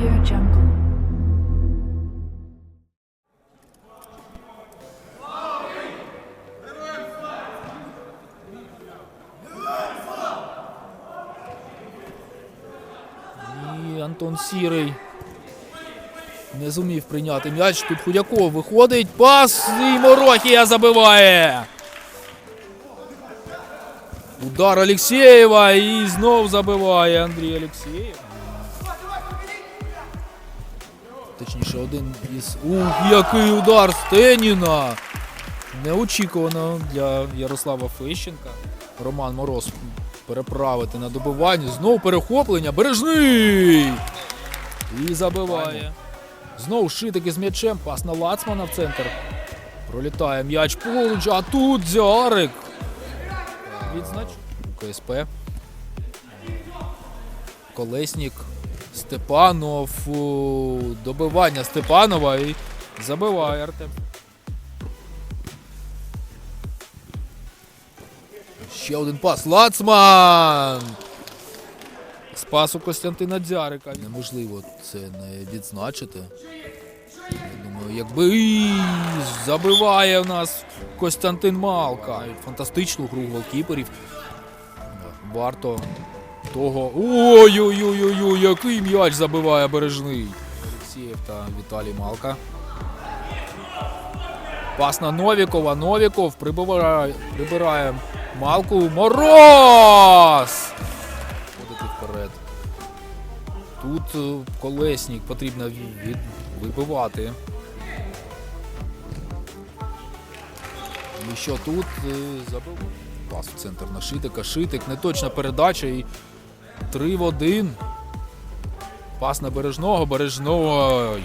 Audio Jungle. Антон Сірий не зумів прийняти м'яч. Тут Худяков виходить. Пас і Морохія забиває. Удар Алексєєва і знов забиває Андрій Алексєєв. Точніше, один із. Ух, який удар Стеніна! Неочікувано для Ярослава Фещенка. Роман Мороз переправити на добивання. Знову перехоплення. Бережний! І забиває. Знову шитик із м'ячем. Пас на Лацмана в центр. Пролітає м'яч поруч, а тут Зярик. Відзнач. КСП. Колеснік. Степанов. Добивання Степанова і забиває Артем. Ще один пас. Лацман! Спас у Костянтина Дзярика. Неможливо це не відзначити. Я думаю, якби забиває в нас Костянтин Малка. Фантастичну гру голкіперів. Варто того. Ой-ой-ой-ой, який м'яч забиває бережний. Олексієв та Віталій Малка. Пас на Новікова. Новіков прибирає, прибирає Малку. Мороз! Ходити вперед. Тут е, колеснік потрібно від, вибивати. І що тут е, забив? Пас в центр на Шитика. Шитик, неточна передача і 3 в один. Пас на бережного, бережного.